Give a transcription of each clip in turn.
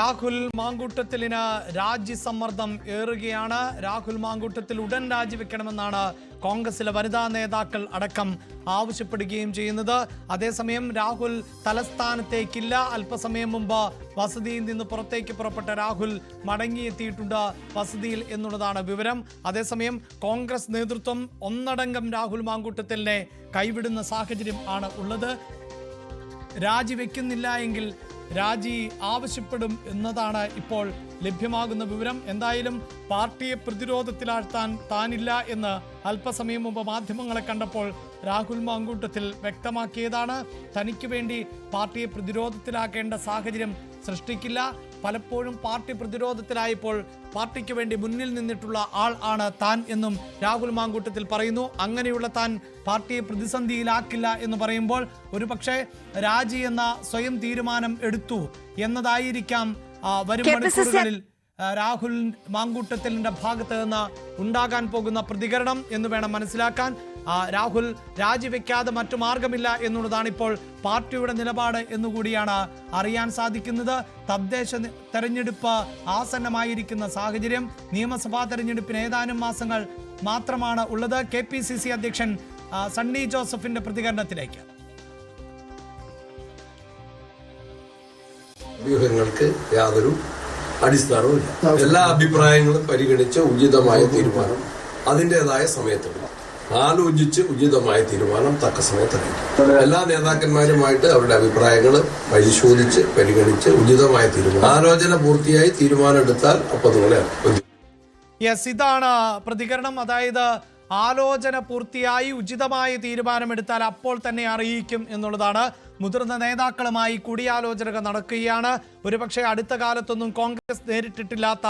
രാഹുൽ മാങ്കൂട്ടത്തിലിന് രാജ്യസമ്മർദ്ദം ഏറുകയാണ്. രാഹുൽ മാങ്കൂട്ടത്തിൽ ഉടൻ രാജിവെക്കണമെന്നാണ് കോൺഗ്രസിലെ വനിതാ നേതാക്കൾ അടക്കം ആവശ്യപ്പെടുകയും ചെയ്യുന്നത്. അതേസമയം രാഹുൽ തലസ്ഥാനത്തേക്കില്ല. അല്പസമയം മുമ്പ് വസതിയിൽ നിന്ന് പുറത്തേക്ക് പുറപ്പെട്ട രാഹുൽ മടങ്ങിയെത്തിയിട്ടുണ്ട് വസതിയിൽ എന്നുള്ളതാണ് വിവരം. അതേസമയം കോൺഗ്രസ് നേതൃത്വം ഒന്നടങ്കം രാഹുൽ മാങ്കൂട്ടത്തിലിനെ കൈവിടുന്ന സാഹചര്യം ആണ് ഉള്ളത്. രാജിവെക്കുന്നില്ല എങ്കിൽ രാജി ആവശ്യപ്പെടും എന്നതാണ് ഇപ്പോൾ ലഭ്യമാകുന്ന വിവരം. എന്തായാലും പാർട്ടിയെ പ്രതിരോധത്തിലാഴ്ത്താൻ താനില്ല എന്ന് അല്പസമയം മുമ്പ് മാധ്യമങ്ങളെ കണ്ടപ്പോൾ രാഹുൽ മാങ്കൂട്ടത്തിൽ വ്യക്തമാക്കിയതാണ്. തനിക്ക് വേണ്ടി പാർട്ടിയെ പ്രതിരോധത്തിലാക്കേണ്ട സാഹചര്യം സൃഷ്ടിക്കില്ല. പലപ്പോഴും പാർട്ടി പ്രതിരോധത്തിലായപ്പോൾ പാർട്ടിക്ക് വേണ്ടി മുന്നിൽ നിന്നിട്ടുള്ള ആൾ ആണ് താൻ എന്നും രാഹുൽ മാങ്കൂട്ടത്തിൽ പറയുന്നു. അങ്ങനെയുള്ള താൻ പാർട്ടിയെ പ്രതിസന്ധിയിലാക്കില്ല എന്ന് പറയുമ്പോൾ ഒരുപക്ഷെ രാജി എന്ന സ്വയം തീരുമാനം എടുത്തു എന്നതായിരിക്കാം വരും മണിക്കൂറുകളിൽ രാഹുൽ മാങ്കൂട്ടത്തിലിന്റെ ഭാഗത്ത് നിന്ന് ഉണ്ടാകാൻ പോകുന്ന പ്രതികരണം എന്ന് വേണം മനസ്സിലാക്കാൻ. രാഹുൽ രാജിവെക്കാതെ മറ്റു മാർഗമില്ല എന്നുള്ളതാണ് ഇപ്പോൾ പാർട്ടിയുടെ നിലപാട് എന്നുകൂടിയാണ് അറിയാൻ സാധിക്കുന്നത്. തദ്ദേശ തെരഞ്ഞെടുപ്പ് ആസന്നമായിരിക്കുന്ന സാഹചര്യം നിയമസഭാ തെരഞ്ഞെടുപ്പിന് ഏതാനും മാസങ്ങൾ മാത്രമാണ് ഉള്ളത്. കെ അധ്യക്ഷൻ സണ്ണി ജോസഫിന്റെ പ്രതികരണത്തിലേക്ക്. വ്യൂഹങ്ങൾക്ക് യാതൊരു അടിസ്ഥാനവുമില്ല. എല്ലാ അഭിപ്രായങ്ങളും പരിഗണിച്ച് ഉചിതമായ തീരുമാനം അതിന്റെതായ സമയത്തെടുക്കും ആലോചിച്ച് ഉചിതമായ തീരുമാനം തക്ക സമയത്തെടുക്കും എല്ലാ നേതാക്കന്മാരുമായിട്ട് അവരുടെ അഭിപ്രായങ്ങൾ പരിശോധിച്ച് പരിഗണിച്ച് ഉചിതമായ തീരുമാനം. ആലോചന പൂർത്തിയായി തീരുമാനം എടുത്താൽ അപ്പൊ നിങ്ങളെ യെസ് ഇതാണ് പ്രതികരണം. അതായത് ആലോചന പൂർത്തിയായി ഉചിതമായ തീരുമാനമെടുത്താൽ അപ്പോൾ തന്നെ അറിയിക്കും എന്നുള്ളതാണ് മുതിർന്ന നേതാക്കളുമായി കൂടിയാലോചനകൾ നടക്കുകയാണ്. ഒരുപക്ഷെ അടുത്ത കാലത്തൊന്നും കോൺഗ്രസ് നേരിട്ടിട്ടില്ലാത്ത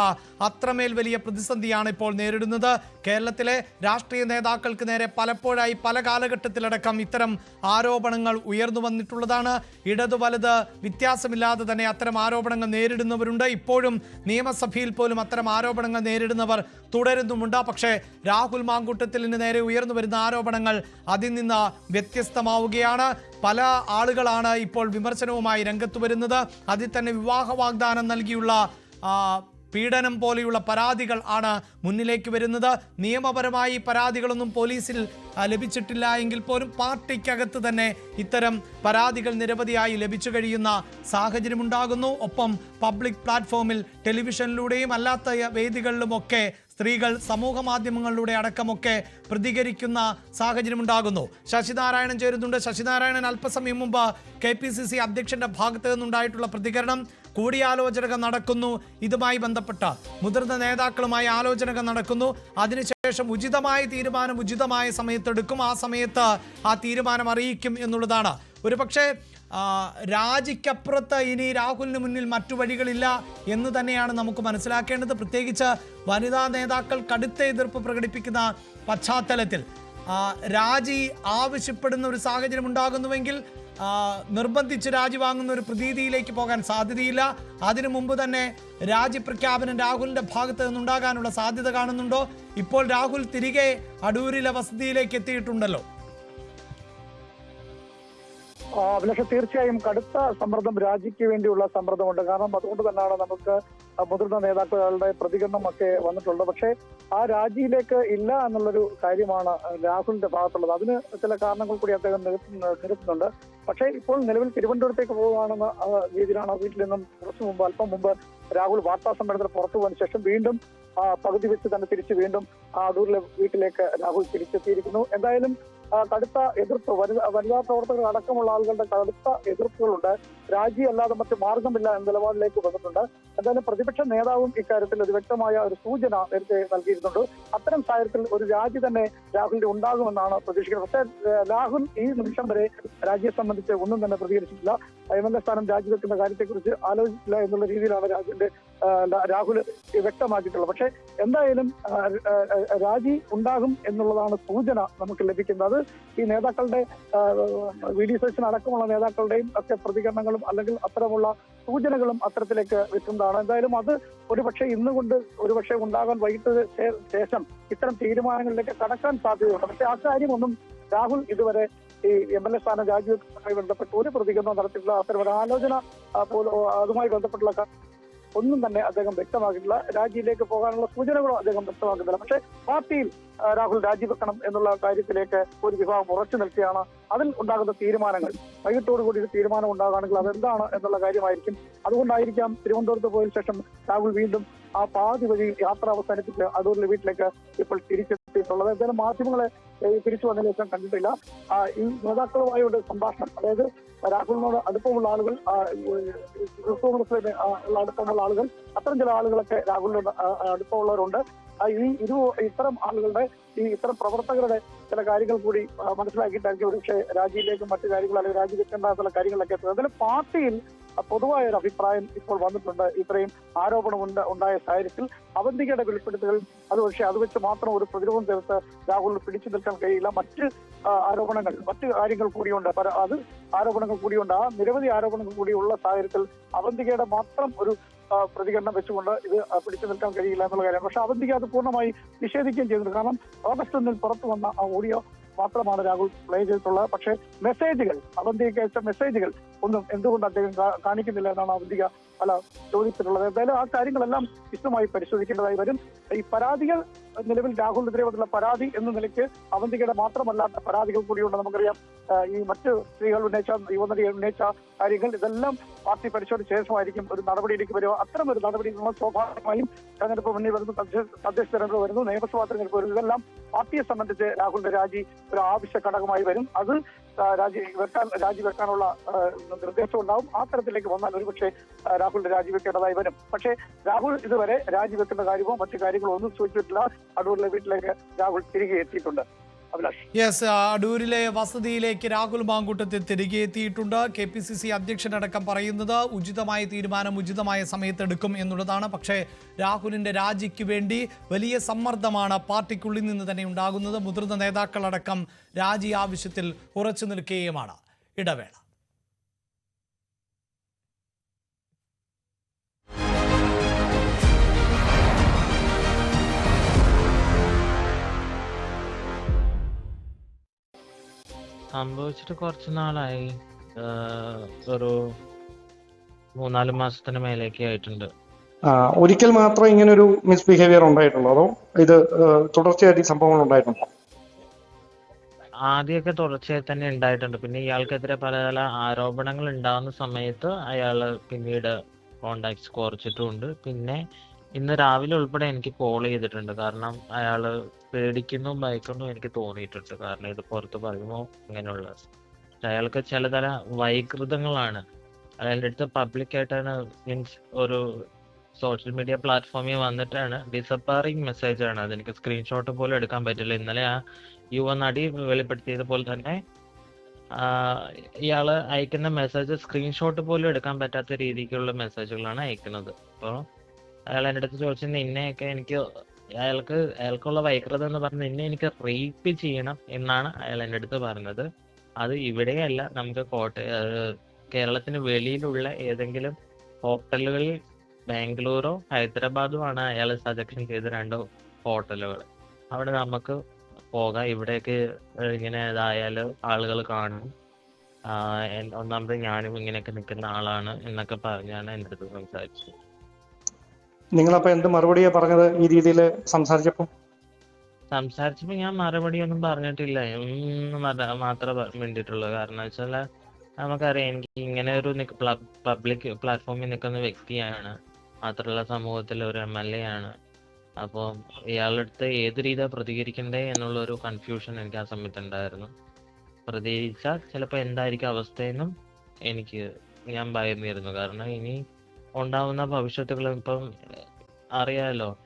അത്രമേൽ വലിയ പ്രതിസന്ധിയാണ് ഇപ്പോൾ നേരിടുന്നത്. കേരളത്തിലെ രാഷ്ട്രീയ നേതാക്കൾക്ക് നേരെ പലപ്പോഴായി പല കാലഘട്ടത്തിലടക്കം ഇത്തരം ആരോപണങ്ങൾ ഉയർന്നു വന്നിട്ടുള്ളതാണ്. ഇടതു വലത് വ്യത്യാസമില്ലാതെ തന്നെ അത്തരം ആരോപണങ്ങൾ നേരിടുന്നവരുണ്ട്. ഇപ്പോഴും നിയമസഭയിൽ പോലും അത്തരം ആരോപണങ്ങൾ നേരിടുന്നവർ തുടരുന്നുമുണ്ട്. പക്ഷേ രാഹുൽ മാങ്കൂട്ടത്തിലിന് നേരെ ഉയർന്നു വരുന്ന ആരോപണങ്ങൾ അതിൽ നിന്ന് വ്യത്യസ്തമാവുകയാണ്. പല ആളുകളാണ് ഇപ്പോൾ വിമർശനവുമായി രംഗത്ത് വരുന്നത്. അതിൽ തന്നെ വിവാഹ വാഗ്ദാനം നൽകിയുള്ള പീഡനം പോലെയുള്ള പരാതികൾ ആണ് മുന്നിലേക്ക് വരുന്നത്. നിയമപരമായി പരാതികളൊന്നും പോലീസിൽ ലഭിച്ചിട്ടില്ല എങ്കിൽ പോലും പാർട്ടിക്കകത്ത് തന്നെ ഇത്തരം പരാതികൾ നിരവധിയായി ലഭിച്ചു കഴിയുന്ന സാഹചര്യമുണ്ടാകുന്നു. ഒപ്പം പബ്ലിക് പ്ലാറ്റ്ഫോമിൽ ടെലിവിഷനിലൂടെയും അല്ലാത്ത വേദികളിലുമൊക്കെ സ്ത്രീകൾ സമൂഹ മാധ്യമങ്ങളിലൂടെ അടക്കമൊക്കെ പ്രതികരിക്കുന്ന സാഹചര്യമുണ്ടാകുന്നു. ശശിനാരായണൻ ചേരുന്നുണ്ട്. ശശിനാരായണൻ അല്പസമയം മുമ്പ് കെ പി സി സി അധ്യക്ഷന്റെ ഭാഗത്ത് നിന്നുണ്ടായിട്ടുള്ള പ്രതികരണം കൂടിയാലോചനകൾ നടക്കുന്നു. ഇതുമായി ബന്ധപ്പെട്ട മുതിർന്ന നേതാക്കളുമായി ആലോചനകൾ നടക്കുന്നു. അതിനുശേഷം ഉചിതമായ തീരുമാനം ഉചിതമായ സമയത്തെടുക്കും. ആ സമയത്ത് ആ തീരുമാനം അറിയിക്കും എന്നുള്ളതാണ്. ഒരുപക്ഷെ രാജിക്കപ്പുറത്ത് ഇനി രാഹുലിന് മുന്നിൽ മറ്റു വഴികളില്ല എന്ന് തന്നെയാണ് നമുക്ക് മനസ്സിലാക്കേണ്ടത്. പ്രത്യേകിച്ച് വനിതാ നേതാക്കൾ കടുത്ത എതിർപ്പ് പ്രകടിപ്പിക്കുന്ന പശ്ചാത്തലത്തിൽ. രാജി ആവശ്യപ്പെടുന്ന ഒരു സാഹചര്യം ഉണ്ടാകുന്നുവെങ്കിൽ നിർബന്ധിച്ച് രാജി വാങ്ങുന്ന ഒരു പ്രതീതിയിലേക്ക് പോകാൻ സാധ്യതയില്ല. അതിനു മുമ്പ് തന്നെ രാജി പ്രഖ്യാപനം രാഹുലിന്റെ ഭാഗത്ത് നിന്നുണ്ടാകാനുള്ള സാധ്യത കാണുന്നുണ്ടോ? ഇപ്പോൾ രാഹുൽ തിരികെ അടൂരിലെ വസതിയിലേക്ക് എത്തിയിട്ടുണ്ടല്ലോ. അഭിലാഷ തീർച്ചയായും കടുത്ത സമ്മർദ്ദം രാജിക്ക് വേണ്ടിയുള്ള സമ്മർദ്ദമുണ്ട്. കാരണം അതുകൊണ്ട് തന്നെയാണ് നമുക്ക് മുതിർന്ന നേതാക്കളുടെ പ്രതികരണം ഒക്കെ വന്നിട്ടുള്ളത്. പക്ഷേ ആ രാജിയിലേക്ക് ഇല്ല എന്നുള്ളൊരു കാര്യമാണ് രാഹുലിന്റെ ഭാഗത്തുള്ളത്. അതിന് ചില കാരണങ്ങൾ കൂടി അദ്ദേഹം നിരത്തുന്ന- നിരത്തുന്നുണ്ട്. പക്ഷേ ഇപ്പോൾ നിലവിൽ തിരുവനന്തപുരത്തേക്ക് പോവുകയാണെന്ന ആ, രീതിയിലാണ് വീട്ടിൽ നിന്നും കുറച്ചു മുമ്പ് അല്പം മുമ്പ് രാഹുൽ വാർത്താ സമ്മേളനത്തിൽ പുറത്തു പോയതിനു ശേഷം വീണ്ടും പകുതി വെച്ച് തന്നെ തിരിച്ച് വീണ്ടും ആ അടൂരിലെ വീട്ടിലേക്ക് രാഹുൽ തിരിച്ചെത്തിയിരിക്കുന്നു. എന്തായാലും കടുത്ത എതിർപ്പ് വനിതാ പ്രവർത്തകർ അടക്കമുള്ള ആളുകളുടെ കടുത്ത എതിർപ്പുകളുണ്ട്. രാജിയല്ലാതെ മറ്റ് മാർഗമില്ല എന്ന നിലപാടിലേക്ക് വന്നിട്ടുണ്ട്. എന്തായാലും പ്രതിപക്ഷ നേതാവും ഇക്കാര്യത്തിൽ ഒരു വ്യക്തമായ ഒരു സൂചന നേരത്തെ നൽകിയിരുന്നുണ്ട് അത്തരം സാഹചര്യത്തിൽ ഒരു രാജി തന്നെ രാഹുലിന്റെ ഉണ്ടാകുമെന്നാണ് പ്രതീക്ഷിക്കുന്നത്. പക്ഷേ രാഹുൽ ഈ നിമിഷം വരെ രാജിയെ സംബന്ധിച്ച് ഒന്നും തന്നെ പ്രതികരിച്ചിട്ടില്ല. എം എൽ എ സ്ഥാനം രാജിവെക്കുന്ന കാര്യത്തെക്കുറിച്ച് ആലോചിച്ചില്ല എന്നുള്ള രീതിയിലാണ് രാജുവിന്റെ രാഹുൽ വ്യക്തമാക്കിയിട്ടുള്ളത്. പക്ഷേ എന്തായാലും രാജി ഉണ്ടാകും എന്നുള്ളതാണ് സൂചന നമുക്ക് ലഭിക്കുന്നത്. ഈ നേതാക്കളുടെ വി ഡി സെഷൻ അടക്കമുള്ള നേതാക്കളുടെയും ഒക്കെ പ്രതികരണങ്ങളും അല്ലെങ്കിൽ അത്തരമുള്ള സൂചനകളും അത്തരത്തിലേക്ക് വെക്കുന്നതാണ് എന്തായാലും അത് ഒരുപക്ഷെ ഇന്നുകൊണ്ട് ഒരുപക്ഷെ ഉണ്ടാകാൻ വൈകിട്ട് ശേഷം ഇത്തരം തീരുമാനങ്ങളിലേക്ക് കടക്കാൻ സാധ്യതയുണ്ട്. പക്ഷെ ആ കാര്യമൊന്നും രാഹുൽ ഇതുവരെ ഈ എം എൽ എ സ്ഥാനം രാജിവെക്കുന്നതുമായി ബന്ധപ്പെട്ട് ഒരു പ്രതികരണം നടത്തിയിട്ടുള്ള അത്തരം ഒരു ആലോചന അതുമായി ബന്ധപ്പെട്ടുള്ള ഒന്നും തന്നെ അദ്ദേഹം വ്യക്തമാക്കിയിട്ടില്ല. രാജിയിലേക്ക് പോകാനുള്ള സൂചനകളോ അദ്ദേഹം വ്യക്തമാക്കുന്നില്ല. പക്ഷേ പാർട്ടിയിൽ രാഹുൽ രാജിവെക്കണം എന്നുള്ള കാര്യത്തിലേക്ക് ഒരു വിഭാഗം ഉറച്ചു നിൽക്കുകയാണ്. അതിൽ ഉണ്ടാകുന്ന തീരുമാനങ്ങൾ വൈകിട്ടോടുകൂടി ഒരു തീരുമാനം ഉണ്ടാകുകയാണെങ്കിൽ അതെന്താണ് എന്നുള്ള കാര്യമായിരിക്കും. അതുകൊണ്ടായിരിക്കാം തിരുവനന്തപുരത്ത് പോയതിനു ശേഷം രാഹുൽ വീണ്ടും ആ പാതി വഴി യാത്ര അവസാനിപ്പിച്ച് അടൂരിലെ വീട്ടിലേക്ക് ഇപ്പോൾ തിരിച്ചെത്തിയിട്ടുള്ളത്. എന്തായാലും മാധ്യമങ്ങളെ തിരിച്ചു വന്നതിന് ശേഷം കണ്ടിട്ടില്ല. ഈ നേതാക്കളുമായുള്ള സംഭാഷണം. അതായത് രാഹുലിനോട് അടുപ്പമുള്ള ആളുകൾ കോൺഗ്രസിലെ അടുപ്പമുള്ള ആളുകൾ അത്തരം ചില ആളുകളൊക്കെ രാഹുലിനോട് അടുപ്പമുള്ളവരുണ്ട്. ഈ ഇരു ഇത്തരം ആളുകളുടെ ഈ ഇത്തരം പ്രവർത്തകരുടെ ചില കാര്യങ്ങൾ കൂടി മനസ്സിലാക്കിയിട്ടായിരിക്കും ഒരുപക്ഷെ രാജിയിലേക്കും മറ്റു കാര്യങ്ങൾ അല്ലെങ്കിൽ രാജി വെക്കേണ്ടാത്ത എന്നുള്ള കാര്യങ്ങളിലൊക്കെ എത്തുന്നത്. അതിൽ പാർട്ടിയിൽ പൊതുവായ ഒരു അഭിപ്രായം ഇപ്പോൾ വന്നിട്ടുണ്ട്. ഇത്രയും ആരോപണം ഉണ്ട് ഉണ്ടായ സാഹചര്യത്തിൽ അവന്തികയുടെ വെളിപ്പെടുത്തൽ അത് പക്ഷേ അത് വെച്ച് മാത്രം ഒരു പ്രതിരോധം ചേർത്ത് രാഹുലിന് പിടിച്ചു കഴിയില്ല. മറ്റ് ആരോപണങ്ങൾ മറ്റ് കാര്യങ്ങൾ കൂടിയുണ്ട്. അത് ആരോപണങ്ങൾ കൂടിയുണ്ട്. ആ നിരവധി ആരോപണങ്ങൾ കൂടിയുള്ള സാഹചര്യത്തിൽ അവന്തികയുടെ മാത്രം ഒരു പ്രതികരണം വെച്ചുകൊണ്ട് ഇത് പിടിച്ചു നിൽക്കാൻ കഴിയില്ല എന്നുള്ള കാര്യം. പക്ഷെ അവന്തിക അത് പൂർണമായി നിഷേധിക്കുകയും ചെയ്തിട്ടുണ്ട്. കാരണം ഓഗസ്റ്റ് ഒന്നിൽ പുറത്തു വന്ന ആ ഓഡിയോ മാത്രമാണ് രാഹുൽ പ്ലേ ചെയ്തിട്ടുള്ളത്. പക്ഷേ മെസ്സേജുകൾ അവന്തികയ്ക്ക് അയച്ച മെസ്സേജുകൾ ഒന്നും എന്തുകൊണ്ട് അദ്ദേഹം കാണിക്കുന്നില്ല എന്നാണ് അവന്തിക പല ചോദിച്ചിട്ടുള്ളത് എന്തായാലും ആ കാര്യങ്ങളെല്ലാം വിശദമായി പരിശോധിക്കേണ്ടതായി വരും. ഈ പരാതികൾ നിലവിൽ രാഹുലിനെതിരെ വന്നുള്ള പരാതി എന്ന നിലയ്ക്ക് അവന്തികയുടെ മാത്രമല്ലാത്ത പരാതികൾ കൂടിയുണ്ട്. നമുക്കറിയാം ഈ മറ്റ് സ്ത്രീകൾ ഉന്നയിച്ച യുവനടി ഉന്നയിച്ച കാര്യങ്ങൾ ഇതെല്ലാം പാർട്ടി പരിശോധിച്ച ശേഷമായിരിക്കും ഒരു നടപടിയിലേക്ക് വരിക. അത്തരം ഒരു നടപടി നമ്മൾ സ്വാഭാവികമായും തെരഞ്ഞെടുപ്പ് മുന്നിൽ വരുന്നു തദ്ദേശ തെരഞ്ഞെടുപ്പ് വരുന്നു നിയമസഭാ തെരഞ്ഞെടുപ്പ് വരുന്നു. ഇതെല്ലാം പാർട്ടിയെ സംബന്ധിച്ച് രാഹുലിന്റെ രാജി ഒരു ആവശ്യ ഘടകമായി വരും. അത് രാജി വെക്കാൻ രാജിവെക്കാനുള്ള വെക്കാനുള്ള നിർദ്ദേശം ഉണ്ടാവും. ആ തരത്തിലേക്ക് വന്നാൽ ഒരുപക്ഷെ രാഹുലിന്റെ രാജിവെക്കേണ്ടതായി വരും. പക്ഷേ രാഹുൽ ഇതുവരെ രാജിവെക്കുന്ന കാര്യമോ മറ്റു കാര്യങ്ങളോ ഒന്നും സൂചിച്ചിട്ടില്ല അടൂരിലെ വീട്ടിലേക്ക് രാഹുൽ തിരികെ എത്തിയിട്ടുണ്ട്. യെസ് അടൂരിലെ വസതിയിലേക്ക് രാഹുൽ മാങ്കൂട്ടത്തിൽ തിരികെ എത്തിയിട്ടുണ്ട്. കെ പി സി സി അധ്യക്ഷനടക്കം പറയുന്നത് ഉചിതമായ തീരുമാനം ഉചിതമായ സമയത്ത് എടുക്കും എന്നുള്ളതാണ്. പക്ഷേ രാഹുലിന്റെ രാജിക്ക് വേണ്ടി വലിയ സമ്മർദ്ദമാണ് പാർട്ടിക്കുള്ളിൽ നിന്ന് തന്നെ ഉണ്ടാകുന്നത്. മുതിർന്ന നേതാക്കളടക്കം രാജി ആവശ്യത്തിൽ ഉറച്ചു നിൽക്കുകയുമാണ്. ഇടവേള. സംഭവിച്ചിട്ട് കുറച്ച് നാളായി. ഒരു മൂന്നാൽ മാസത്തിന് മേലേക്ക് ആയിട്ടുണ്ട്. ഒരിക്കൽ മാത്രം ഇങ്ങനെ ഒരു മിസ്ബിഹേവിയർ ഉണ്ടായിട്ടുള്ളൂ അതോ ഇത് തുടർച്ചയായിട്ട് സംഭവങ്ങൾ ഉണ്ടായിട്ടുണ്ടോ? ആദ്യമൊക്കെ തുടർച്ചയായി തന്നെ ഉണ്ടായിട്ടുണ്ട്. പിന്നെ ഇയാൾക്കെതിരെ പല പല ആരോപണങ്ങൾ ഉണ്ടാകുന്ന സമയത്ത് അയാൾ പിന്നീട് കോണ്ടാക്ട്സ് കുറച്ചിട്ടുമുണ്ട് പിന്നെ ഇന്ന് രാവിലെ ഉൾപ്പെടെ എനിക്ക് കോൾ ചെയ്തിട്ടുണ്ട്. കാരണം അയാൾ പേടിക്കുന്നു ഭയക്കുന്നു എനിക്ക് തോന്നിയിട്ടുണ്ട്. കാരണം ഇത് പുറത്ത് പറയുമ്പോൾ അങ്ങനെയുള്ള അയാൾക്ക് ചിലതര വൈകൃതങ്ങളാണ്. അയാളുടെ അടുത്ത് പബ്ലിക്കായിട്ടാണ് മീൻസ് ഒരു സോഷ്യൽ മീഡിയ പ്ലാറ്റ്ഫോമിൽ വന്നിട്ടാണ് ഡിസപ്പയറിങ് മെസ്സേജ് ആണ്. അതെനിക്ക് സ്ക്രീൻഷോട്ട് പോലും എടുക്കാൻ പറ്റില്ല. ഇന്നലെ ആ യുവ നടി വെളിപ്പെടുത്തിയത് പോലെ തന്നെ ഇയാൾ അയക്കുന്ന മെസ്സേജ് സ്ക്രീൻഷോട്ട് പോലും എടുക്കാൻ പറ്റാത്ത രീതിക്കുള്ള മെസ്സേജുകളാണ് അയക്കുന്നത്. അപ്പോൾ അയാൾ എന്റെ അടുത്ത് ചോദിച്ചു നിന്നെയൊക്കെ എനിക്ക് അയാൾക്ക് അയാൾക്കുള്ള വൈകൃതം എന്ന് പറഞ്ഞ് നിന്നെ എനിക്ക് റേപ്പ് ചെയ്യണം എന്നാണ് അയാൾ എന്റെ അടുത്ത് പറഞ്ഞത്. അത് ഇവിടെയല്ല നമുക്ക് കോട്ട കേരളത്തിന് വെളിയിലുള്ള ഏതെങ്കിലും ഹോട്ടലുകളിൽ ബാംഗ്ലൂരോ ഹൈദരാബാദോ ആണ് അയാൾ സജക്ഷൻ ചെയ്ത രണ്ട് ഹോട്ടലുകൾ അവിടെ നമുക്ക് പോകാം. ഇവിടേക്ക് ഇങ്ങനെ ഇതായാൽ ആളുകൾ കാണും. ഒന്നാമത് ഞാനും ഇങ്ങനെയൊക്കെ നിൽക്കുന്ന ആളാണ് എന്നൊക്കെ പറഞ്ഞാണ് എന്റെ അടുത്ത് സംസാരിച്ചത്. നിങ്ങളപ്പോ എന്ത് മറുപടിയാ പറഞ്ഞത് ഈ രീതിയിൽ സംസാരിച്ചപ്പോ? സംസാരിച്ചപ്പോ ഞാൻ മറുപടി ഒന്നും പറഞ്ഞിട്ടില്ല മാത്രമേ വേണ്ടിട്ടുള്ളൂ കാരണം വെച്ചാൽ നമുക്കറിയാം എനിക്ക് ഇങ്ങനെ ഒരു പബ്ലിക് പ്ലാറ്റ്ഫോമിൽ നിൽക്കുന്ന വ്യക്തിയാണ്. മാത്രമല്ല സമൂഹത്തിലെ ഒരു എം എൽ എ ആണ് അപ്പോൾ ഇയാളുടെ അടുത്ത് ഏത് രീതിയാണ് പ്രതികരിക്കണ്ടേ എന്നുള്ള ഒരു കൺഫ്യൂഷൻ എനിക്ക് ആ സമയത്ത് ഉണ്ടായിരുന്നു പ്രതികരിച്ചാൽ ചിലപ്പോൾ എന്തായിരിക്കും അവസ്ഥയെന്നും എനിക്ക് ഞാൻ ഭയന്നിരുന്നു. കാരണം ഇനി ഉണ്ടാവുന്ന ഭവിഷ്യത്തുകൾ ഇപ്പം അറിയാലോ.